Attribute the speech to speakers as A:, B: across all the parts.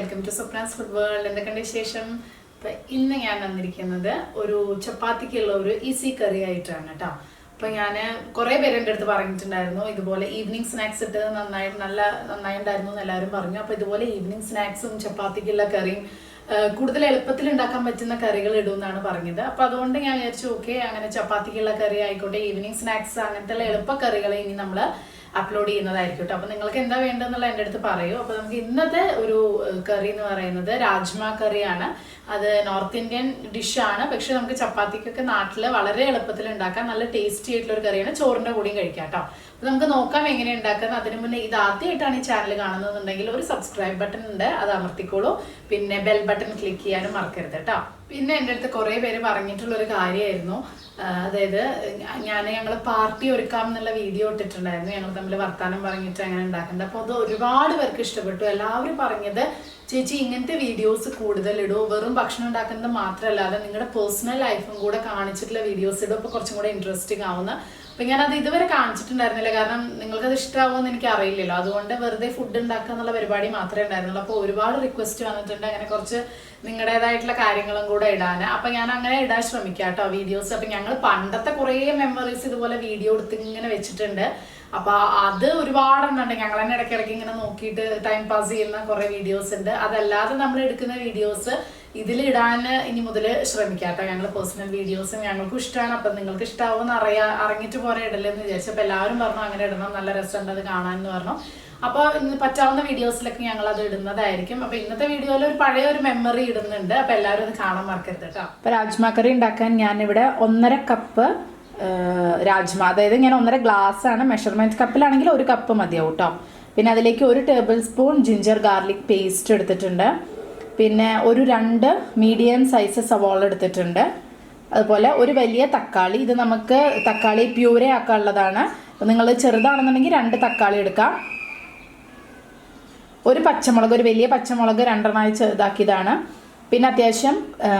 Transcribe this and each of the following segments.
A: Welcome to Swapna's food world എന്തൊക്കെയുണ്ട് വിശേഷം? അപ്പൊ ഇന്ന് ഞാൻ വന്നിരിക്കുന്നത് ഒരു ചപ്പാത്തിക്കുള്ള ഒരു ഈസി കറി ആയിട്ടാണ് കേട്ടോ. അപ്പൊ ഞാൻ കുറെ പേര് എന്റെ അടുത്ത് പറഞ്ഞിട്ടുണ്ടായിരുന്നു ഇതുപോലെ ഈവനിങ് സ്നാക്സ് ഇട്ട് നന്നായി നല്ല നന്നായിട്ടുണ്ടായിരുന്നു എന്ന് എല്ലാവരും പറഞ്ഞു. അപ്പൊ ഇതുപോലെ ഈവനിങ് സ്നാക്സും ചപ്പാത്തിക്കുള്ള കറിയും കൂടുതൽ എളുപ്പത്തിൽ ഉണ്ടാക്കാൻ പറ്റുന്ന കറികൾ ഇടുമെന്നാണ് പറഞ്ഞത്. അപ്പൊ അതുകൊണ്ട് ഞാൻ വിചാരിച്ചു ഓക്കെ അങ്ങനെ ചപ്പാത്തിക്കുള്ള കറി ആയിക്കോട്ടെ ഈവനിങ് സ്നാക്സ് അങ്ങനത്തെ എളുപ്പ കറികളെ ഇനി നമ്മൾ അപ്ലോഡ് ചെയ്യുന്നതായിരിക്കും കേട്ടോ അപ്പൊ നിങ്ങൾക്ക് എന്താ വേണ്ടതെന്നുള്ള എന്റെ അടുത്ത് പറയൂ. അപ്പൊ നമുക്ക് ഇന്നത്തെ ഒരു കറി എന്ന് പറയുന്നത് രാജ്മ കറിയാണ്. അത് നോർത്ത് ഇന്ത്യൻ ഡിഷാണ് പക്ഷെ നമുക്ക് ചപ്പാത്തിക്കൊക്കെ നാട്ടിൽ വളരെ എളുപ്പത്തിൽ ഉണ്ടാക്കാൻ നല്ല ടേസ്റ്റി ആയിട്ടുള്ള ഒരു കറിയാണ്. ചോറിന്റെ കൂടിയും കഴിക്കാം കേട്ടോ അപ്പൊ നമുക്ക് നോക്കാം എങ്ങനെ ഉണ്ടാക്കുന്നത്. അതിനു മുന്നേ ഇത് ആദ്യമായിട്ടാണ് ഈ ചാനൽ കാണുന്നതെന്നുണ്ടെങ്കിൽ ഒരു സബ്സ്ക്രൈബ് ബട്ടൺ ഉണ്ട്. അത് അമർത്തിക്കോളൂ. പിന്നെ ബെൽ ബട്ടൺ ക്ലിക്ക് ചെയ്യാനും മറക്കരുത് കേട്ടോ പിന്നെ എന്റെ അടുത്ത് കുറേ പേര് പറഞ്ഞിട്ടുള്ളൊരു കാര്യമായിരുന്നു. അതായത് ഞാൻ ഞങ്ങൾ പാർട്ടി ഒരുക്കാം എന്നുള്ള വീഡിയോ ഇട്ടിട്ടുണ്ടായിരുന്നു. ഞങ്ങൾ തമ്മിൽ വർത്താനം പറഞ്ഞിട്ട് അങ്ങനെ ഉണ്ടാക്കുന്നത് അപ്പോൾ അത് ഒരുപാട് പേർക്ക് ഇഷ്ടപ്പെട്ടു. എല്ലാവരും പറഞ്ഞത് ചേച്ചി ഇങ്ങനത്തെ വീഡിയോസ് കൂടുതൽ ഇടൂ. വെറും ഭക്ഷണം ഉണ്ടാക്കുന്നത് മാത്രമല്ലാതെ നിങ്ങളുടെ പേഴ്സണൽ ലൈഫും കൂടെ കാണിച്ചിട്ടുള്ള വീഡിയോസ് ഇടും. അപ്പോൾ കുറച്ചും കൂടെ ഇൻട്രസ്റ്റിംഗ് ആവുന്ന. അപ്പം ഞാനത് ഇതുവരെ കാണിച്ചിട്ടുണ്ടായിരുന്നില്ല. കാരണം നിങ്ങൾക്കത് ഇഷ്ടമാവുമെന്ന് എനിക്ക് അറിയില്ലല്ലോ അതുകൊണ്ട് വെറുതെ ഫുഡ് ഉണ്ടാക്കുക എന്നുള്ള പരിപാടി മാത്രമേ ഉണ്ടായിരുന്നുള്ളൂ. അപ്പോൾ ഒരുപാട് റിക്വസ്റ്റ് വന്നിട്ടുണ്ട്. അങ്ങനെ കുറച്ച് നിങ്ങളുടേതായിട്ടുള്ള കാര്യങ്ങളും കൂടെ ഇടാൻ അപ്പൊ ഞാൻ അങ്ങനെ ഇടാൻ ശ്രമിക്കാം കേട്ടോ വീഡിയോസ്. അപ്പൊ ഞങ്ങൾ പണ്ടത്തെ കുറേ മെമ്മറീസ് ഇതുപോലെ വീഡിയോ എടുത്ത് ഇങ്ങനെ വെച്ചിട്ടുണ്ട്. അപ്പൊ അത് ഒരുപാട് ഉണ്ട് ഞങ്ങൾ തന്നെ ഇടയ്ക്കിടയ്ക്ക് ഇങ്ങനെ നോക്കിയിട്ട് ടൈം പാസ് ചെയ്യുന്ന കുറെ വീഡിയോസ് ഉണ്ട്. അതല്ലാതെ നമ്മൾ എടുക്കുന്ന വീഡിയോസ് ഇതിലിടാൻ ഇനി മുതൽ ശ്രമിക്കാം കേട്ടോ ഞങ്ങൾ പേഴ്സണൽ വീഡിയോസും ഞങ്ങൾക്കും ഇഷ്ടമാണ് അപ്പം നിങ്ങൾക്ക് ഇഷ്ടാവുമെന്ന് അറിയാ അറിഞ്ഞിട്ട് പോരെ ഇടലെന്ന് വിചാരിച്ചു. എല്ലാവരും പറഞ്ഞു അങ്ങനെ ഇടണം. നല്ല രസമുണ്ട്. അത് കാണാൻ എന്ന് പറഞ്ഞു. അപ്പോൾ ഇന്ന് പറ്റാവുന്ന വീഡിയോസിലൊക്കെ ഞങ്ങൾ അത് ഇടുന്നതായിരിക്കും. അപ്പോൾ ഇന്നത്തെ വീഡിയോയിൽ ഒരു പഴയ ഒരു മെമ്മറി ഇടുന്നുണ്ട്. അപ്പോൾ എല്ലാവരും അത് കാണാൻ മറക്കരുത് കേട്ടോ അപ്പോൾ രാജ്മ കറി ഉണ്ടാക്കാൻ ഞാനിവിടെ ഒന്നര കപ്പ് രാജ്മ അതായത് ഞാൻ ഒന്നര ഗ്ലാസ് ആണ്. മെഷർമെന്റ് കപ്പിലാണെങ്കിൽ ഒരു കപ്പ് മതിയാവും കേട്ടോ പിന്നെ അതിലേക്ക് ഒരു tablespoon ginger garlic paste എടുത്തിട്ടുണ്ട്. പിന്നെ ഒരു രണ്ട് മീഡിയം സൈസ് സവാള എടുത്തിട്ടുണ്ട്. അതുപോലെ ഒരു വലിയ തക്കാളി. ഇത് നമുക്ക് തക്കാളി പ്യൂരേ ആക്കാനുള്ളതാണ്. നിങ്ങൾ ചെറുതാണെന്നുണ്ടെങ്കിൽ രണ്ട് തക്കാളി എടുക്കാം. ഒരു പച്ചമുളക് ഒരു വലിയ പച്ചമുളക് രണ്ടെണ്ണമായി ചെറുതാക്കിയതാണ്. പിന്നെ അത്യാവശ്യം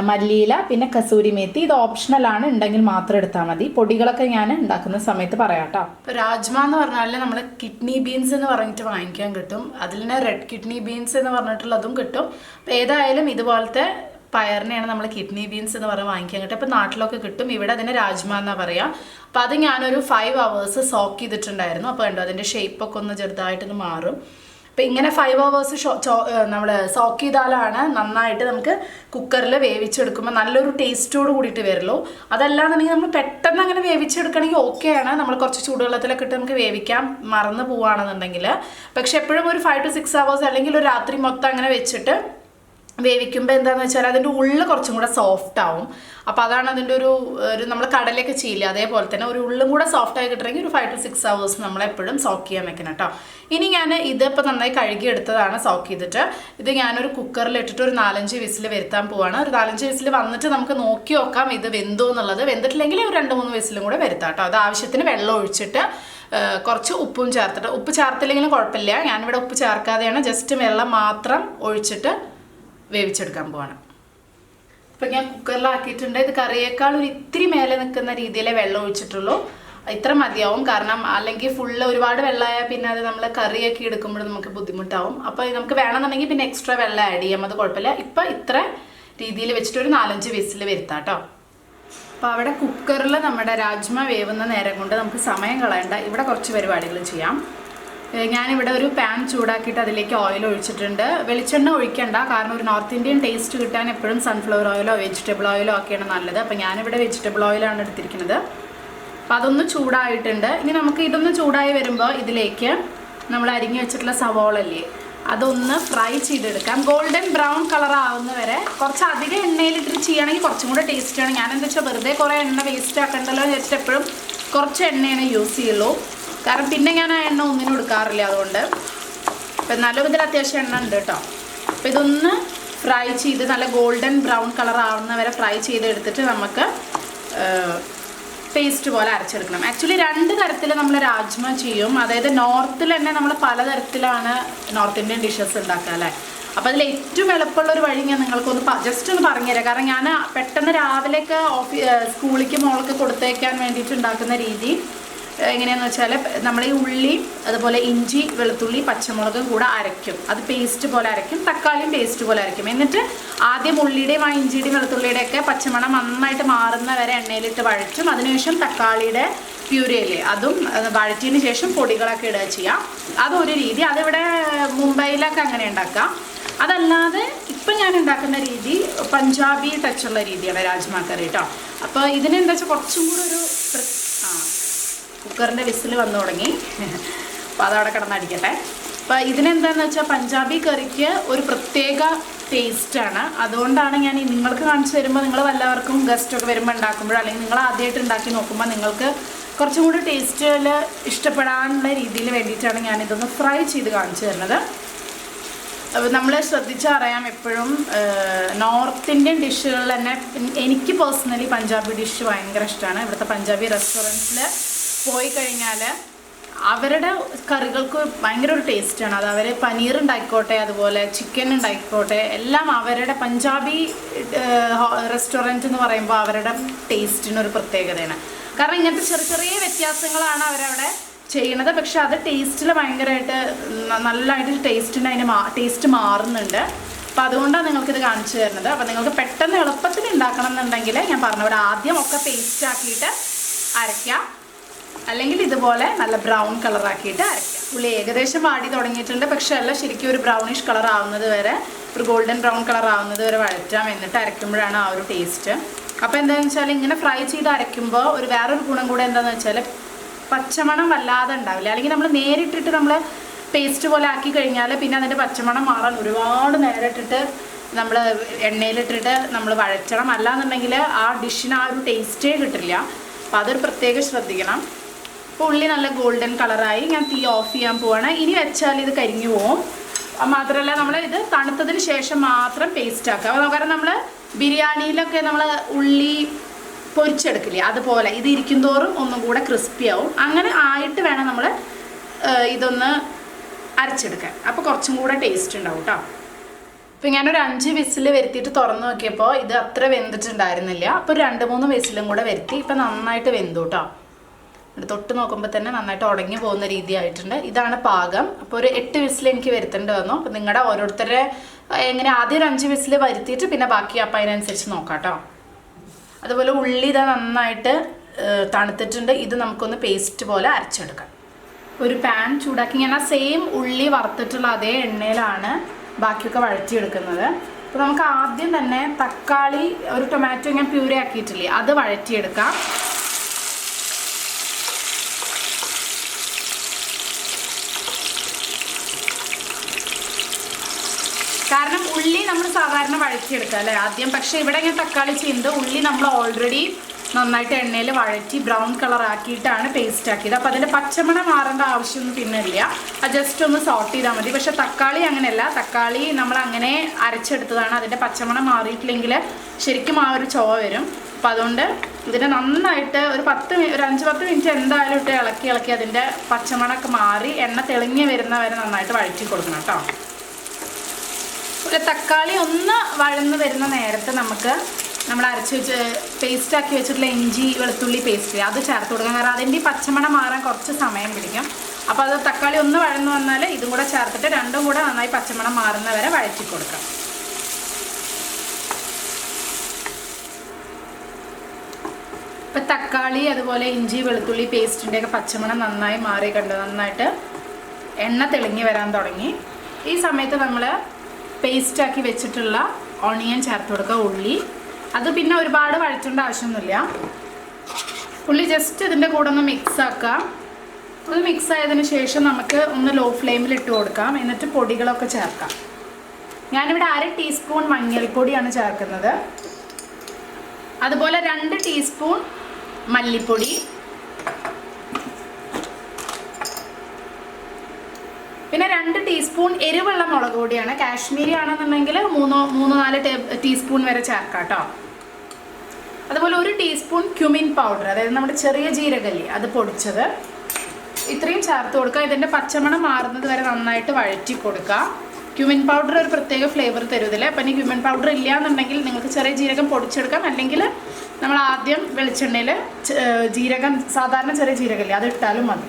A: മല്ലിയില പിന്നെ കസൂരി മേത്തി. ഇത് ഓപ്ഷണൽ ആണ് ഉണ്ടെങ്കിൽ മാത്രം എടുത്താൽ മതി. പൊടികളൊക്കെ ഞാൻ ഉണ്ടാക്കുന്ന സമയത്ത് പറയാം കേട്ടോ. രാജ്മ എന്ന് പറഞ്ഞാൽ നമ്മൾ കിഡ്നി ബീൻസ് എന്ന് പറഞ്ഞിട്ട് വാങ്ങിക്കാൻ കിട്ടും. അതിൽ തന്നെ റെഡ് കിഡ്നി ബീൻസ് എന്ന് പറഞ്ഞിട്ടുള്ളതും കിട്ടും. അപ്പോൾ ഏതായാലും ഇതുപോലത്തെ പയറിനെയാണ് നമ്മൾ കിഡ്നി ബീൻസ് എന്ന് പറഞ്ഞ് വാങ്ങിക്കാൻ കിട്ടും അപ്പോൾ നാട്ടിലൊക്കെ കിട്ടും. ഇവിടെ അതിന് രാജ്മ എന്നാ പറയാ. അപ്പോൾ അത് ഞാനൊരു ഫൈവ് അവേഴ്സ് സോക്ക് ചെയ്തിട്ടുണ്ടായിരുന്നു. അപ്പോൾ കണ്ടോ അതിന്റെ ഷേപ്പൊക്കെ ഒന്ന് ചെറുതായിട്ടൊന്ന് മാറും. അപ്പം ഇങ്ങനെ ഫൈവ് അവേഴ്സ് നമ്മൾ സോക്ക് ചെയ്താലാണ് നന്നായിട്ട് നമുക്ക് കുക്കറിൽ വേവിച്ചെടുക്കുമ്പോൾ നല്ലൊരു ടേസ്റ്റോട് കൂടിയിട്ട് വരുള്ളൂ. അതല്ലാന്നുണ്ടെങ്കിൽ നമ്മൾ പെട്ടെന്ന് അങ്ങനെ വേവിച്ചെടുക്കണമെങ്കിൽ ഓക്കെയാണ്. നമ്മൾ കുറച്ച് ചൂടുവെള്ളത്തിലൊക്കെ ഇട്ട് നമുക്ക് വേവിക്കാം. മറന്നു പോവുകയാണെന്നുണ്ടെങ്കിൽ പക്ഷെ എപ്പോഴും ഒരു ഫൈവ് ടു സിക്സ് അവേഴ്സ് അല്ലെങ്കിൽ ഒരു രാത്രി മൊത്തം അങ്ങനെ വെച്ചിട്ട് വേവിക്കുമ്പോൾ എന്താണെന്ന് വെച്ചാൽ അതിന്റെ ഉള്ളിൽ കുറച്ചും കൂടെ സോഫ്റ്റ് ആവും. അപ്പോൾ അതാണ് അതിന്റെ ഒരു ഒരു നമ്മൾ കടലൊക്കെ ചെയ്യില്ല അതേപോലെ തന്നെ ഒരു ഉള്ളും കൂടെ സോഫ്റ്റ് ആയി കിട്ടണമെങ്കിൽ ഒരു ഫൈവ് ടു സിക്സ് നമ്മൾ എപ്പോഴും സോക്ക് ചെയ്യാൻ വെക്കണം കേട്ടോ ഇനി ഞാൻ ഇതിപ്പോൾ നന്നായി കഴുകി എടുത്തതാണ് സോക്ക് ചെയ്തിട്ട്. ഇത് ഞാനൊരു കുക്കറിൽ ഇട്ടിട്ട് ഒരു നാലഞ്ച് വിസിൽ വരുത്താൻ പോവാണ്. ഒരു നാലഞ്ച് വിസിൽ വന്നിട്ട് നമുക്ക് നോക്കി നോക്കാം ഇത് വെന്തോ എന്നുള്ളത്. വെന്തിട്ടില്ലെങ്കിൽ ഒരു രണ്ട് മൂന്ന് വിസിലും കൂടെ വരുത്താം കേട്ടോ അത് ആവശ്യത്തിന് വെള്ളം ഒഴിച്ചിട്ട് കുറച്ച് ഉപ്പും ചേർത്തിട്ട്. ഉപ്പ് ചേർത്തില്ലെങ്കിലും കുഴപ്പമില്ല. ഞാനിവിടെ ഉപ്പ് ചേർക്കാതെയാണ്. ജസ്റ്റ് വെള്ളം മാത്രം ഒഴിച്ചിട്ട് വേവിച്ചെടുക്കാൻ പോവാണ്. ഇപ്പം ഞാൻ കുക്കറിലാക്കിയിട്ടുണ്ട്. ഇത് കറിയേക്കാൾ ഒരു ഇത്തിരി മേലെ നിൽക്കുന്ന രീതിയിലേ വെള്ളം ഒഴിച്ചിട്ടുള്ളൂ. ഇത്ര മതിയാവും. കാരണം അല്ലെങ്കിൽ ഫുള്ള് ഒരുപാട് വെള്ളമായാൽ പിന്നെ അത് നമ്മൾ കറിയൊക്കെ എടുക്കുമ്പോൾ നമുക്ക് ബുദ്ധിമുട്ടാവും. അപ്പോൾ നമുക്ക് വേണമെന്നുണ്ടെങ്കിൽ പിന്നെ എക്സ്ട്രാ വെള്ളം ആഡ് ചെയ്യാം. അത് കുഴപ്പമില്ല. ഇപ്പം ഇത്ര രീതിയിൽ വെച്ചിട്ട് ഒരു നാലഞ്ച് വിസിൽ വരുത്താം കേട്ടോ. അപ്പോൾ അവിടെ കുക്കറിൽ നമ്മുടെ രാജ്മ വേവുന്ന നേരം കൊണ്ട് നമുക്ക് സമയം കളയണ്ട. ഇവിടെ കുറച്ച് പരിപാടികൾ ചെയ്യാം. ഞാനിവിടെ ഒരു പാൻ ചൂടാക്കിയിട്ട് അതിലേക്ക് ഓയിൽ ഒഴിച്ചിട്ടുണ്ട്. വെളിച്ചെണ്ണ ഒഴിക്കണ്ട കാരണം ഒരു നോർത്ത് ഇന്ത്യൻ ടേസ്റ്റ് കിട്ടാൻ എപ്പോഴും സൺഫ്ലവർ ഓയിലോ വെജിറ്റബിൾ ഓയിലോ ഒക്കെയാണ് നല്ലത്. അപ്പോൾ ഞാനിവിടെ വെജിറ്റബിൾ ഓയിലാണ് എടുത്തിരിക്കുന്നത്. അപ്പോൾ അതൊന്ന് ചൂടായിട്ടുണ്ട്. ഇനി നമുക്ക് ഇതൊന്ന് ചൂടായി വരുമ്പോൾ ഇതിലേക്ക് നമ്മൾ അരിഞ്ഞു വെച്ചിട്ടുള്ള സവോള അല്ലേ അതൊന്ന് ഫ്രൈ ചെയ്തെടുക്കാം. ഗോൾഡൻ ബ്രൗൺ കളർ ആവുന്ന വരെ കുറച്ച് അധികം എണ്ണയിലിട്ടിട്ട് ചെയ്യുകയാണെങ്കിൽ കുറച്ചും കൂടെ ടേസ്റ്റാണ് ഞാൻ എന്താ വെച്ചാൽ വെറുതെ കുറേ എണ്ണ വേസ്റ്റ് ആക്കണ്ടല്ലോ എന്ന് വെച്ചിട്ട് എപ്പോഴും കുറച്ച് എണ്ണയാണ് യൂസ് ചെയ്യുള്ളൂ. കാരണം പിന്നെ ഞാൻ ആ എണ്ണ ഒന്നിനും എടുക്കാറില്ല അതുകൊണ്ട്. അപ്പം എന്നാലും ഇതിൽ അത്യാവശ്യം എണ്ണ ഉണ്ട് കേട്ടോ. അപ്പം ഇതൊന്ന് ഫ്രൈ ചെയ്ത് നല്ല ഗോൾഡൻ ബ്രൗൺ കളർ ആവുന്ന വരെ ഫ്രൈ ചെയ്തെടുത്തിട്ട് നമുക്ക് പേസ്റ്റ് പോലെ അരച്ചെടുക്കണം. ആക്ച്വലി രണ്ട് തരത്തിൽ നമ്മൾ രാജ്മ ചെയ്യും. അതായത് നോർത്തിൽ തന്നെ നമ്മൾ പലതരത്തിലാണ് നോർത്ത് ഇന്ത്യൻ ഡിഷസ് ഉണ്ടാക്കുക അല്ലേ? അപ്പോൾ അതിൽ ഏറ്റവും എളുപ്പമുള്ള ഒരു വഴി ഞാൻ നിങ്ങൾക്കൊന്ന് ജസ്റ്റ് ഒന്ന് പറഞ്ഞുതരാം കാരണം ഞാൻ പെട്ടെന്ന് രാവിലെയൊക്കെ ഓഫീ സ്കൂളിലേക്ക് മോളൊക്കെ കൊടുത്തേക്കാൻ വേണ്ടിയിട്ട് ഉണ്ടാക്കുന്ന രീതി എങ്ങനെയാന്ന് വെച്ചാൽ നമ്മൾ ഈ ഉള്ളി അതുപോലെ ഇഞ്ചി വെളുത്തുള്ളി പച്ചമുളകും കൂടെ അരയ്ക്കും. അത് പേസ്റ്റ് പോലെ അരയ്ക്കും തക്കാളിയും പേസ്റ്റ് പോലെ അരയ്ക്കും. എന്നിട്ട് ആദ്യം ഉള്ളിയുടെയും ആ ഇഞ്ചിയുടെയും വെളുത്തുള്ളിയുടെയൊക്കെ പച്ചമണം നന്നായിട്ട് മാറുന്ന വരെ എണ്ണയിലിട്ട് വഴറ്റും. അതിനുശേഷം തക്കാളിയുടെ പ്യൂരിയല്ലേ അതും വഴറ്റിയതിന് ശേഷം പൊടികളൊക്കെ ഇടുക ചെയ്യാം. അതൊരു രീതി. അതിവിടെ മുംബൈയിലൊക്കെ അങ്ങനെ ഉണ്ടാക്കാം. അതല്ലാതെ ഇപ്പം ഞാൻ ഉണ്ടാക്കുന്ന രീതി പഞ്ചാബി ടച്ചുള്ള രീതിയാണ് രാജ്മാ കറി കേട്ടോ അപ്പോൾ ഇതിനെന്താ വെച്ചാൽ കുറച്ചും കൂടെ ഒരു കുക്കറിന്റെ വിസിൽ വന്നു തുടങ്ങി. അപ്പോൾ അതവിടെ കിടന്നടിക്കട്ടെ. അപ്പോൾ ഇതിനെന്താണെന്ന് വെച്ചാൽ പഞ്ചാബി കറിക്ക് ഒരു പ്രത്യേക ടേസ്റ്റാണ് അതുകൊണ്ടാണ് ഞാൻ നിങ്ങൾക്ക് കാണിച്ചു തരുമ്പോൾ നിങ്ങൾ വല്ലവർക്കും ഗസ്റ്റൊക്കെ വരുമ്പോൾ ഉണ്ടാക്കുമ്പോൾ അല്ലെങ്കിൽ നിങ്ങൾ ആദ്യമായിട്ട് ഉണ്ടാക്കി നോക്കുമ്പോൾ നിങ്ങൾക്ക് കുറച്ചും കൂടി ടേസ്റ്റിൽ ഇഷ്ടപ്പെടാനുള്ള രീതിയിൽ വേണ്ടിയിട്ടാണ് ഞാനിതൊന്ന് ഫ്രൈ ചെയ്ത് കാണിച്ചു തരുന്നത്. അപ്പോൾ നമ്മൾ ശ്രദ്ധിച്ചറിയാം എപ്പോഴും നോർത്ത് ഇന്ത്യൻ ഡിഷുകളിൽ തന്നെ എനിക്ക് പേഴ്സണലി പഞ്ചാബി ഡിഷ് ഭയങ്കര ഇഷ്ടമാണ് ഇവിടുത്തെ പഞ്ചാബി റെസ്റ്റോറന്റ്സിൽ പോയി കഴിഞ്ഞാൽ അവരുടെ കറികൾക്ക് ഭയങ്കര ഒരു ടേസ്റ്റാണ് അത് അവർ പനീർ ഉണ്ടായിക്കോട്ടെ അതുപോലെ ചിക്കൻ ഉണ്ടായിക്കോട്ടെ എല്ലാം അവരുടെ പഞ്ചാബി റെസ്റ്റോറന്റ് എന്ന് പറയുമ്പോൾ അവരുടെ ടേസ്റ്റിന് ഒരു പ്രത്യേകതയാണ്. കാരണം ഇങ്ങനത്തെ ചെറിയ ചെറിയ വ്യത്യാസങ്ങളാണ് അവരവിടെ ചെയ്യണത് പക്ഷെ അത് ടേസ്റ്റിൽ ഭയങ്കരമായിട്ട് നല്ലതായിട്ട് ടേസ്റ്റിന് അതിന് മാ ടേസ്റ്റ് മാറുന്നുണ്ട്. അപ്പോൾ അതുകൊണ്ടാണ് നിങ്ങൾക്കിത് കാണിച്ചു തരുന്നത്. അപ്പോൾ നിങ്ങൾക്ക് പെട്ടെന്ന് എളുപ്പത്തിൽ ഉണ്ടാക്കണം എന്നുണ്ടെങ്കിൽ ഞാൻ പറഞ്ഞ പോലെ ആദ്യം ഒക്കെ പേസ്റ്റ് ആക്കിയിട്ട് അരയ്ക്കാം. അല്ലെങ്കിൽ ഇതുപോലെ നല്ല ബ്രൗൺ കളറാക്കിയിട്ട് അരയ്ക്കാം. ഉള്ളി ഏകദേശം വാടി തുടങ്ങിയിട്ടുണ്ട്. പക്ഷെ അല്ല ശരിക്കും ഒരു ബ്രൗണിഷ് കളർ ആവുന്നത് വരെ ഒരു ഗോൾഡൻ ബ്രൗൺ കളർ ആവുന്നത് വരെ വഴറ്റാം. എന്നിട്ട് അരയ്ക്കുമ്പോഴാണ് ആ ഒരു ടേസ്റ്റ് അപ്പോൾ എന്താണെന്ന് വെച്ചാൽ ഇങ്ങനെ ഫ്രൈ ചെയ്ത് അരയ്ക്കുമ്പോൾ ഒരു വേറൊരു ഗുണം കൂടെ എന്താണെന്ന് വെച്ചാൽ പച്ചമണം വല്ലാതെ ഉണ്ടാവില്ല. അല്ലെങ്കിൽ നമ്മൾ നേരിട്ടിട്ട് നമ്മൾ പേസ്റ്റ് പോലെ ആക്കി കഴിഞ്ഞാൽ പിന്നെ അതിന്റെ പച്ചമണം മാറാൻ ഒരുപാട് നേരിട്ടിട്ട് നമ്മൾ എണ്ണയിലിട്ടിട്ട് നമ്മൾ വഴറ്റണം. അല്ലാന്നുണ്ടെങ്കിൽ ആ ഡിഷിന് ആ ഒരു ടേസ്റ്റേ കിട്ടില്ല. അപ്പോൾ അതൊരു പ്രത്യേകം ശ്രദ്ധിക്കണം. അപ്പോൾ ഉള്ളി നല്ല ഗോൾഡൻ കളറായി ഞാൻ തീ ഓഫ് ചെയ്യാൻ പോവാണ്. ഇനി വെച്ചാൽ ഇത് കരിഞ്ഞു പോവും. മാത്രമല്ല നമ്മൾ ഇത് തണുത്തതിന് ശേഷം മാത്രം പേസ്റ്റ് ആക്കുക. കാരണം നമ്മൾ ബിരിയാണിയിലൊക്കെ നമ്മൾ ഉള്ളി പൊരിച്ചെടുക്കില്ലേ? അതുപോലെ ഇത് ഇരിക്കും തോറും ഒന്നും കൂടെ ക്രിസ്പി ആവും. അങ്ങനെ ആയിട്ട് വേണം നമ്മൾ ഇതൊന്ന് അരച്ചെടുക്കാൻ. അപ്പോൾ കുറച്ചും കൂടെ ടേസ്റ്റ് ഉണ്ടാവും കേട്ടോ ഇപ്പം ഞാനൊരു അഞ്ച് വിസിൽ വരുത്തിയിട്ട് തുറന്നു നോക്കിയപ്പോൾ ഇത് അത്ര വെന്തിട്ടുണ്ടായിരുന്നില്ല. അപ്പോൾ രണ്ട് മൂന്ന് വിസിലും കൂടെ വരുത്തി. ഇപ്പം നന്നായിട്ട് വെന്തു കേട്ടോ തൊട്ട് നോക്കുമ്പോൾ തന്നെ നന്നായിട്ട് ഉടങ്ങി പോകുന്ന രീതിയായിട്ടുണ്ട്. ഇതാണ് പാകം. അപ്പോൾ ഒരു എട്ട് വിസിൽ എനിക്ക് വരുത്തേണ്ടി വന്നു. അപ്പോൾ നിങ്ങളുടെ ഓരോരുത്തരുടെ എങ്ങനെ ആദ്യം ഒരു അഞ്ച് വിസിൽ വരുത്തിയിട്ട് പിന്നെ ബാക്കി അപ്പം അതിനനുസരിച്ച് നോക്കാം കേട്ടോ അതുപോലെ ഉള്ളി ഇതാ നന്നായിട്ട് തണുത്തിട്ടുണ്ട്. ഇത് നമുക്കൊന്ന് പേസ്റ്റ് പോലെ അരച്ചെടുക്കാം. ഒരു പാൻ ചൂടാക്കി. ഞാൻ ആ സെയിം ഉള്ളി വറുത്തിട്ടുള്ള അതേ എണ്ണയിലാണ് ബാക്കിയൊക്കെ വഴറ്റിയെടുക്കുന്നത്. അപ്പോൾ നമുക്ക് ആദ്യം തന്നെ തക്കാളി ഒരു ടൊമാറ്റോ ഞാൻ പ്യൂരി ആക്കിയിട്ടില്ലേ അത് വഴറ്റിയെടുക്കാം. കാരണം ഉള്ളി നമ്മൾ സാധാരണ വഴറ്റിയെടുക്കുക അല്ലേ ആദ്യം? പക്ഷെ ഇവിടെ ഞാൻ തക്കാളി ചെയ്യുന്നത് ഉള്ളി നമ്മൾ ഓൾറെഡി നന്നായിട്ട് എണ്ണയിൽ വഴറ്റി ബ്രൗൺ കളർ ആക്കിയിട്ടാണ് പേസ്റ്റ് ആക്കിയത്. അപ്പോൾ അതിന്റെ പച്ചമണം മാറേണ്ട ആവശ്യമൊന്നും പിന്നെ ഇല്ല. അത് ജസ്റ്റ് ഒന്ന് സോട്ട് ചെയ്താൽ മതി. പക്ഷേ തക്കാളി അങ്ങനെയല്ല. തക്കാളി നമ്മൾ അങ്ങനെ അരച്ചെടുത്തതാണ്. അതിന്റെ പച്ചമണം മാറിയിട്ടില്ലെങ്കിൽ ശരിക്കും ആ ഒരു ചോ വരും. അപ്പോൾ അതുകൊണ്ട് ഇതിനെ നന്നായിട്ട് ഒരു പത്ത് ഒരു അഞ്ച് പത്ത് മിനിറ്റ് എന്തായാലും ഇട്ട് ഇളക്കി ഇളക്കി അതിന്റെ പച്ചമണമൊക്കെ മാറി എണ്ണ തെളിഞ്ഞ് വരുന്ന വരെ നന്നായിട്ട് വഴറ്റി കൊടുക്കണം കേട്ടോ. ഒരു തക്കാളി ഒന്ന് വഴന്ന് വരുന്ന നേരത്ത് നമുക്ക് നമ്മൾ അരച്ച് വെച്ച് പേസ്റ്റ് ആക്കി വെച്ചിട്ടുള്ള ഇഞ്ചി വെളുത്തുള്ളി പേസ്റ്റ് അത് ചേർത്ത് കൊടുക്കാം കാരണം അതിന്റെ പച്ചമണം മാറാൻ കുറച്ച് സമയം പിടിക്കും. അപ്പോൾ അത് തക്കാളി ഒന്ന് വഴന്ന് വന്നാൽ ഇതും കൂടെ ചേർത്തിട്ട് രണ്ടും കൂടെ നന്നായി പച്ചമണം മാറുന്ന വരെ വഴറ്റി കൊടുക്കാം. ഇപ്പം തക്കാളി അതുപോലെ ഇഞ്ചി വെളുത്തുള്ളി പേസ്റ്റിന്റെയൊക്കെ പച്ചമണം നന്നായി മാറി കണ്ട് നന്നായിട്ട് എണ്ണ തെളിഞ്ഞു വരാൻ തുടങ്ങി. ഈ സമയത്ത് നമ്മൾ പേസ്റ്റാക്കി വെച്ചിട്ടുള്ള ഓണിയൻ ചേർത്ത് കൊടുക്കുക ഉള്ളി. അത് പിന്നെ ഒരുപാട് വഴറ്റേണ്ട ആവശ്യമൊന്നുമില്ല. ഉള്ളി ജസ്റ്റ് ഇതിന്റെ കൂടെ ഒന്ന് മിക്സ് ആക്കുക അത് മിക്സ് ആയതിനു ശേഷം നമുക്ക് ഒന്ന് ലോ ഫ്ലെയിമിൽ ഇട്ട് കൊടുക്കാം. എന്നിട്ട് പൊടികളൊക്കെ ചേർക്കാം. ഞാനിവിടെ അര ടീസ്പൂൺ മഞ്ഞൾപ്പൊടിയാണ് ചേർക്കുന്നത്. അതുപോലെ രണ്ട് ടീസ്പൂൺ മല്ലിപ്പൊടി. പിന്നെ രണ്ട് ടീസ്പൂൺ എരിവുള്ള മുളക് പൊടിയാണ്. കാശ്മീരി ആണെന്നുണ്ടെങ്കിൽ മൂന്നോ മൂന്ന് നാല് ടീസ്പൂൺ വരെ ചേർക്കാം കേട്ടോ അതുപോലെ ഒരു ടീസ്പൂൺ ക്യുമിൻ പൗഡർ അതായത് നമ്മുടെ ചെറിയ ജീരകല്ലി അത് പൊടിച്ചത്. ഇത്രയും ചേർത്ത് കൊടുക്കുക. ഇതിന്റെ പച്ചമണം മാറുന്നത് വരെ നന്നായിട്ട് വഴറ്റി കൊടുക്കുക. ക്യുമിൻ പൗഡർ ഒരു പ്രത്യേക ഫ്ലേവർ തരും ഇതിൽ അപ്പം ഇനി ക്യുമിൻ പൗഡർ ഇല്ല എന്നുണ്ടെങ്കിൽ നിങ്ങൾക്ക് ചെറിയ ജീരകം പൊടിച്ചെടുക്കാം. അല്ലെങ്കിൽ നമ്മൾ ആദ്യം വെളിച്ചെണ്ണയിൽ ജീരകം സാധാരണ ചെറിയ ജീരകമില്ലേ അത് ഇട്ടാലും മതി.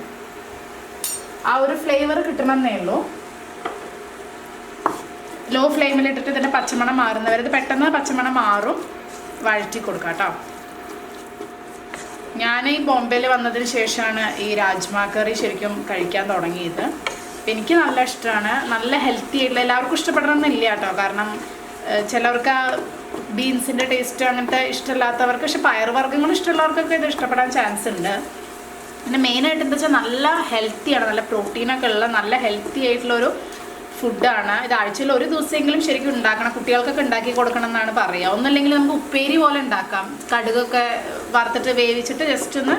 A: ആ ഒരു ഫ്ലേവർ കിട്ടണമെന്നേ ഉള്ളൂ. ലോ ഫ്ലെയിമിൽ ഇട്ടിട്ട് ഇതിന്റെ പച്ചമണം മാറുന്നവർ ഇത് പെട്ടെന്ന് പച്ചമണം മാറും. വഴറ്റി കൊടുക്കാം കേട്ടോ. ഞാൻ ഈ ബോംബെയിൽ വന്നതിന് ശേഷമാണ് ഈ രാജ്മ കറി ശരിക്കും കഴിക്കാൻ തുടങ്ങിയത്. എനിക്ക് നല്ല ഇഷ്ടമാണ് നല്ല ഹെൽത്തി ആയിട്ടുള്ള എല്ലാവർക്കും ഇഷ്ടപ്പെടണമെന്നില്ല കേട്ടോ. കാരണം ചിലവർക്ക് ആ ബീൻസിന്റെ ടേസ്റ്റ് അങ്ങനത്തെ ഇഷ്ടമില്ലാത്തവർക്ക് പക്ഷെ പയർ വർഗങ്ങൾ ഇഷ്ടമുള്ളവർക്കൊക്കെ ഇത് ഇഷ്ടപ്പെടാൻ ചാൻസ് ഉണ്ട്. പിന്നെ മെയിനായിട്ട് എന്താ വെച്ചാൽ നല്ല ഹെൽത്തിയാണ് നല്ല പ്രോട്ടീനൊക്കെ ഉള്ള നല്ല ഹെൽത്തി ആയിട്ടുള്ളൊരു ഫുഡാണ് ഇത് ആഴ്ചയിൽ ഒരു ദിവസമെങ്കിലും ശരിക്കും ഉണ്ടാക്കണം. കുട്ടികൾക്കൊക്കെ ഉണ്ടാക്കി കൊടുക്കണം എന്നാണ് പറയുക ഒന്നല്ലെങ്കിൽ നമുക്ക് ഉപ്പേരി പോലെ ഉണ്ടാക്കാം. കടുകൊക്കെ വറുത്തിട്ട് വേവിച്ചിട്ട് ജസ്റ്റ് ഒന്ന്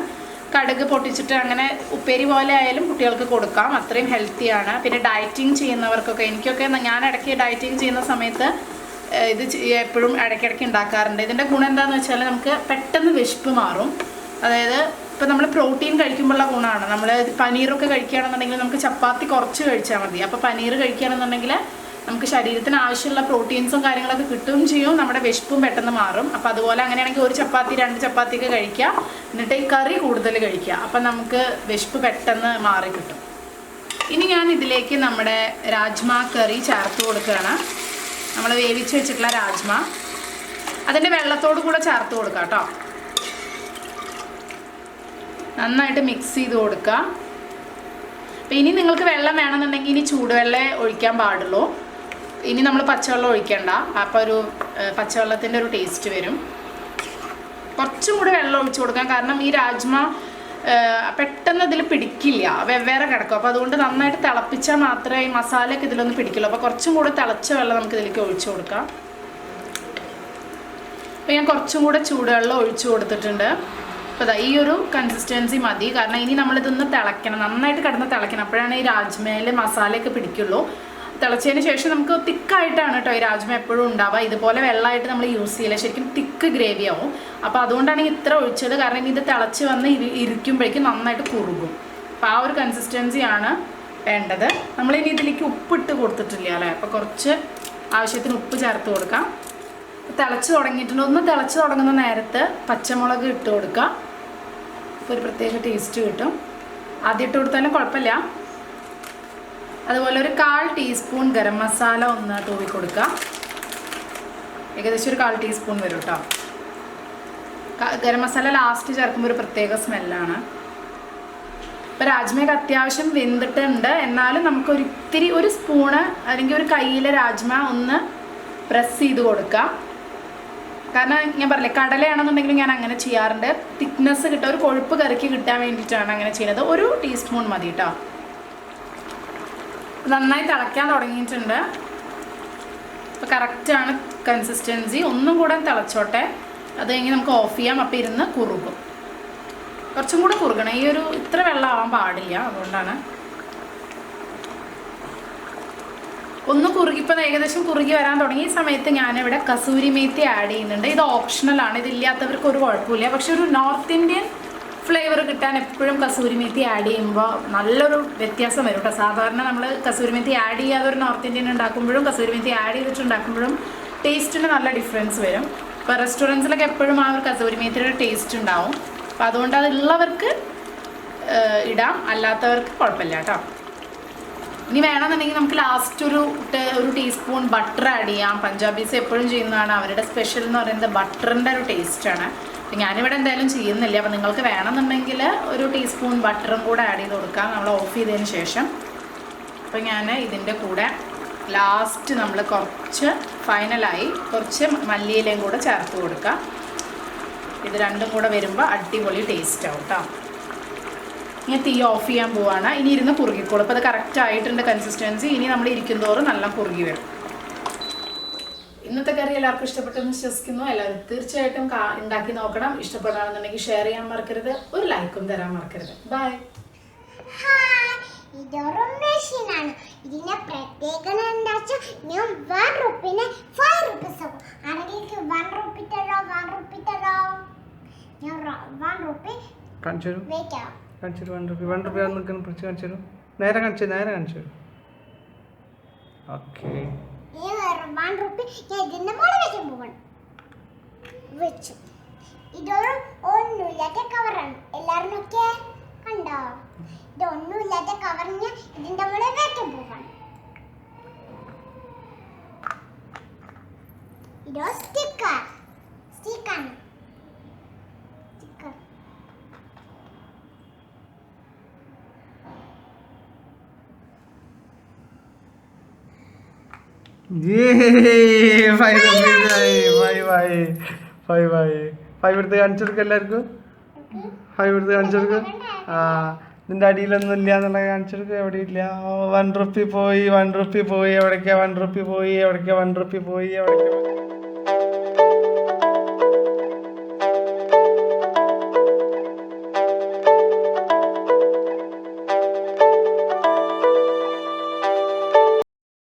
A: കടുക് പൊട്ടിച്ചിട്ട് അങ്ങനെ ഉപ്പേരി പോലെ ആയാലും കുട്ടികൾക്ക് കൊടുക്കാം. അത്രയും ഹെൽത്തിയാണ് പിന്നെ ഡയറ്റിങ് ചെയ്യുന്നവർക്കൊക്കെ എനിക്കൊക്കെ ഞാൻ ഇടയ്ക്ക് ഡയറ്റിങ് ചെയ്യുന്ന സമയത്ത് ഇത് എപ്പോഴും ഇടയ്ക്കിടയ്ക്ക് ഉണ്ടാക്കാറുണ്ട്. ഇതിന്റെ ഗുണം എന്താണെന്ന് വെച്ചാൽ നമുക്ക് പെട്ടെന്ന് വിശപ്പ് മാറും. അതായത് ഇപ്പം നമ്മൾ പ്രോട്ടീൻ കഴിക്കുമ്പോഴുള്ള ഗുണമാണ്. നമ്മൾ പനീറൊക്കെ കഴിക്കുകയാണെന്നുണ്ടെങ്കിൽ നമുക്ക് ചപ്പാത്തി കുറച്ച് കഴിച്ചാൽ മതി. അപ്പോൾ പനീർ കഴിക്കുകയാണെന്നുണ്ടെങ്കിൽ നമുക്ക് ശരീരത്തിന് ആവശ്യമുള്ള പ്രോട്ടീൻസും കാര്യങ്ങളൊക്കെ കിട്ടുകയും ചെയ്യും. നമ്മുടെ വിശപ്പും പെട്ടെന്ന് മാറും. അപ്പോൾ അതുപോലെ അങ്ങനെയാണെങ്കിൽ ഒരു ചപ്പാത്തി രണ്ട് ചപ്പാത്തി ഒക്കെ കഴിക്കുക. എന്നിട്ട് ഈ കറി കൂടുതൽ കഴിക്കുക. അപ്പം നമുക്ക് വിശപ്പ് പെട്ടെന്ന് മാറി കിട്ടും. ഇനി ഞാൻ ഇതിലേക്ക് നമ്മുടെ രാജ്മ കറി ചേർത്ത് കൊടുക്കുകയാണ്. നമ്മൾ വേവിച്ച് വെച്ചിട്ടുള്ള രാജ്മ. അതിന്റെ വെള്ളത്തോട് കൂടെ ചേർത്ത് കൊടുക്കാം കേട്ടോ. നന്നായിട്ട് മിക്സ് ചെയ്ത് കൊടുക്കുക. അപ്പം ഇനി നിങ്ങൾക്ക് വെള്ളം വേണമെന്നുണ്ടെങ്കിൽ ഇനി ചൂടുവെള്ളം ഒഴിക്കാൻ പാടുള്ളൂ. ഇനി നമ്മൾ പച്ചവെള്ളം ഒഴിക്കണ്ട. അപ്പോൾ ഒരു പച്ചവെള്ളത്തിന്റെ ഒരു ടേസ്റ്റ് വരും. കുറച്ചും കൂടി വെള്ളം ഒഴിച്ചു കൊടുക്കാം. കാരണം ഈ രാജ്മ പെട്ടെന്ന് ഇതിൽ പിടിക്കില്ല. വെവ്വേറെ കിടക്കും. അപ്പോൾ അതുകൊണ്ട് നന്നായിട്ട് തിളപ്പിച്ചാൽ മാത്രമേ ഈ മസാലയൊക്കെ ഇതിലൊന്നും പിടിക്കുള്ളൂ. അപ്പോൾ കുറച്ചും കൂടി തിളച്ച വെള്ളം നമുക്ക് ഇതിലേക്ക് ഒഴിച്ചു കൊടുക്കാം. അപ്പോൾ ഞാൻ കുറച്ചും കൂടെ ചൂടുവെള്ളം ഒഴിച്ചു കൊടുത്തിട്ടുണ്ട്. അപ്പോൾ ദാ ഈ ഒരു കൺസിസ്റ്റൻസി മതി. കാരണം ഇനി നമ്മളിതൊന്ന് തിളയ്ക്കണം. നന്നായിട്ട് കിടന്ന് തിളയ്ക്കണം. അപ്പോഴാണ് ഈ രാജ്മയിൽ മസാലയൊക്കെ പിടിക്കുള്ളൂ. തിളച്ചതിന് ശേഷം നമുക്ക് തിക്കായിട്ടാണ് കേട്ടോ ഈ രാജ്മ എപ്പോഴും ഉണ്ടാവുക. ഇതുപോലെ വെള്ളമായിട്ട് നമ്മൾ യൂസ് ചെയ്യില്ല. ശരിക്കും തിക്ക് ഗ്രേവി ആവും. അപ്പോൾ അതുകൊണ്ടാണ് ഇത്ര ഒഴിച്ചത്. കാരണം ഇനി ഇത് തിളച്ച് വന്ന് ഇരി ഇരിക്കുമ്പോഴേക്കും നന്നായിട്ട് കുറുകും. അപ്പോൾ ആ ഒരു കൺസിസ്റ്റൻസിയാണ് വേണ്ടത്. നമ്മളിനി ഇതിലേക്ക് ഉപ്പിട്ട് കൊടുത്തിട്ടില്ല അല്ലേ? അപ്പോൾ കുറച്ച് ആവശ്യത്തിന് ഉപ്പ് ചേർത്ത് കൊടുക്കാം. തിളച്ച് തുടങ്ങിയിട്ടുണ്ട്. ഒന്ന് തിളച്ച് തുടങ്ങുന്ന നേരത്ത് പച്ചമുളക് ഇട്ട് കൊടുക്കുക അപ്പോൾ ഒരു പ്രത്യേക ടേസ്റ്റ് കിട്ടും. ആദ്യം ഇട്ട് കൊടുത്താലും കുഴപ്പമില്ല. അതുപോലെ ഒരു കാൽ ടീസ്പൂൺ ഗരം മസാല ഒന്ന് തൂവി കൊടുക്കുക ഏകദേശം ഒരു കാൽ ടീസ്പൂൺ വരും കേട്ടോ ഗരം മസാല ലാസ്റ്റ് ചേർക്കുമ്പോൾ ഒരു പ്രത്യേക സ്മെല്ലാണ് ഇപ്പോൾ രാജ്മയൊക്കെ അത്യാവശ്യം വെന്തിട്ടുണ്ട്. എന്നാലും നമുക്ക് ഒരിത്തിരി ഒരു സ്പൂണ് അല്ലെങ്കിൽ ഒരു കയ്യിലെ രാജ്മ ഒന്ന് പ്രസ് ചെയ്ത് കൊടുക്കാം. കാരണം ഞാൻ പറഞ്ഞില്ലേ കടലയാണെന്നുണ്ടെങ്കിലും ഞാൻ അങ്ങനെ ചെയ്യാറുണ്ട്. തിക്നെസ് കിട്ടുക ഒരു കൊഴുപ്പ് കറിക്ക് കിട്ടാൻ വേണ്ടിയിട്ടാണ് അങ്ങനെ ചെയ്യുന്നത്. ഒരു ടീസ്പൂൺ മതി കേട്ടോ നന്നായി തിളയ്ക്കാൻ തുടങ്ങിയിട്ടുണ്ട്. അപ്പോൾ കറക്റ്റാണ് കൺസിസ്റ്റൻസി ഒന്നും കൂടെ തിളച്ചോട്ടെ. അത് കഴിഞ്ഞ് നമുക്ക് ഓഫ് ചെയ്യാം. അപ്പോൾ ഇരുന്ന് കുറുകും. കുറച്ചും കൂടെ കുറുകണം. ഈ ഒരു ഇത്ര വെള്ളം ആവാൻ പാടില്ല. അതുകൊണ്ടാണ്. ഒന്ന് കുറുകി ഇപ്പം ഏകദേശം കുറുകി വരാൻ തുടങ്ങിയ സമയത്ത് ഞാനിവിടെ കസൂരി മേത്തി ആഡ് ചെയ്യുന്നുണ്ട്. ഇത് ഓപ്ഷണലാണ് ഇതില്ലാത്തവർക്ക് ഒരു കുഴപ്പമില്ല. പക്ഷെ ഒരു നോർത്ത് ഇന്ത്യൻ ഫ്ലേവർ കിട്ടാൻ എപ്പോഴും കസൂരി മേത്തി ആഡ് ചെയ്യുമ്പോൾ നല്ലൊരു വ്യത്യാസം വരും കേട്ടോ. സാധാരണ നമ്മൾ കസൂരി മേത്തി ആഡ് ചെയ്യാതെ ഒരു നോർത്ത് ഇന്ത്യൻ ഉണ്ടാക്കുമ്പോഴും കസൂരി മേത്തി ആഡ് ചെയ്തിട്ടുണ്ടാക്കുമ്പോഴും ടേസ്റ്റിന് നല്ല ഡിഫറൻസ് വരും. ഇപ്പോൾ റെസ്റ്റോറന്റ്സിലൊക്കെ എപ്പോഴും ആ ഒരു കസൂരി മേത്തിയുടെ ടേസ്റ്റ് ഉണ്ടാവും. അപ്പോൾ അതുകൊണ്ട് അതുള്ളവർക്ക് ഇടാം. അല്ലാത്തവർക്ക് കുഴപ്പമില്ല കേട്ടോ. ഇനി വേണമെന്നുണ്ടെങ്കിൽ നമുക്ക് ലാസ്റ്റ് ഒരു ഒരു ടീസ്പൂൺ ബട്ടർ ആഡ് ചെയ്യാം. പഞ്ചാബീസ് എപ്പോഴും ചെയ്യുന്നതാണ്. അവരുടെ സ്പെഷ്യൽ എന്ന് പറയുന്നത് ബട്ടറിന്റെ ഒരു ടേസ്റ്റാണ് അപ്പം ഞാനിവിടെ എന്തായാലും ചെയ്യുന്നില്ല. അപ്പം നിങ്ങൾക്ക് വേണമെന്നുണ്ടെങ്കിൽ ഒരു ടീസ്പൂൺ ബട്ടറും കൂടെ ആഡ് ചെയ്ത് കൊടുക്കാം. നമ്മൾ ഓഫ് ചെയ്തതിന് ശേഷം. അപ്പം ഞാൻ ഇതിന്റെ കൂടെ ലാസ്റ്റ് നമ്മൾ കുറച്ച് ഫൈനലായി കുറച്ച് മല്ലിയിലയും കൂടെ ചേർത്ത് കൊടുക്കാം. ഇത് രണ്ടും കൂടെ വരുമ്പോൾ അടിപൊളി ടേസ്റ്റ് ആവും കേട്ടോ ഇനി തീ ഓഫ് ചെയ്യാൻ പോവാണ്. ഇനി ഇരുന്ന് കുറുകിക്കോളും. അപ്പോൾ അത് കറക്റ്റ് ആയിട്ടുണ്ട് കൺസിസ്റ്റൻസി ഇനി നമ്മൾ ഇരിക്കുന്നതോറും നല്ല കുറുകി വരും. ഇന്നത്തെ കറി എല്ലാവർക്കും ഇഷ്ടപ്പെട്ടെന്ന് വിശ്വസിക്കുന്നു. എല്ലാവരും തീർച്ചയായിട്ടും ഉണ്ടാക്കി നോക്കണം. ഇഷ്ടപ്പെടുകയാണെന്നുണ്ടെങ്കിൽ ഷെയർ ചെയ്യാൻ മറക്കരുത്. ഒരു ലൈക്കും തരാൻ മറക്കരുത്. ബൈ
B: ഇതൊരു മെഷീനാണ് ഇതിന്റെ പ്രത്യേകത എന്താ വെച്ചാൽ ഞാൻ വൺ റുപ്പിന് ഫൈവ് റുപ്പീസ് ആകും ആരെങ്കിലും വൺ റുപ്പി തരോ വൺ റുപ്പി തരോ ഞാൻ വൺ റുപ്പി വെക്കാം.
C: കാണിച്ചു വൺ റുപ്പി വൺ റുപ്പി അത് നിൽക്കുന്ന പിടിച്ച് കാണിച്ചു തരും നേരെ കാണിച്ചു നേരെ കാണിച്ചു തരും ഓക്കെ.
B: ഇതൊരു കവറാണ് ഒക്കെ കണ്ടോ? ഇത് ഒന്നുമില്ലാത്ത കവറിന് ഇതിന്റെ മുകളിൽ വെക്കാൻ പോവാണ്. ഇതോ സ്റ്റിക്കർ സ്റ്റിക്കാണ്
C: ഫൈവ് ഫൈവ് ആയി ഫൈവ് ആയി ഫൈവ് എടുത്ത് കാണിച്ചു എല്ലാവർക്കും. ഫൈവ് എടുത്ത് കാണിച്ചു ആ നിന്റെ അടിയിലൊന്നും ഇല്ല എന്നുള്ള കാണിച്ചു എവിടെ ഇല്ല? വൺ റുപ്പി പോയി വൺ റുപ്പി പോയി എവിടേക്കാ? വൺ റുപ്പി പോയി എവിടേക്കാ? വൺ റുപ്പി പോയി എവിടേക്കാ?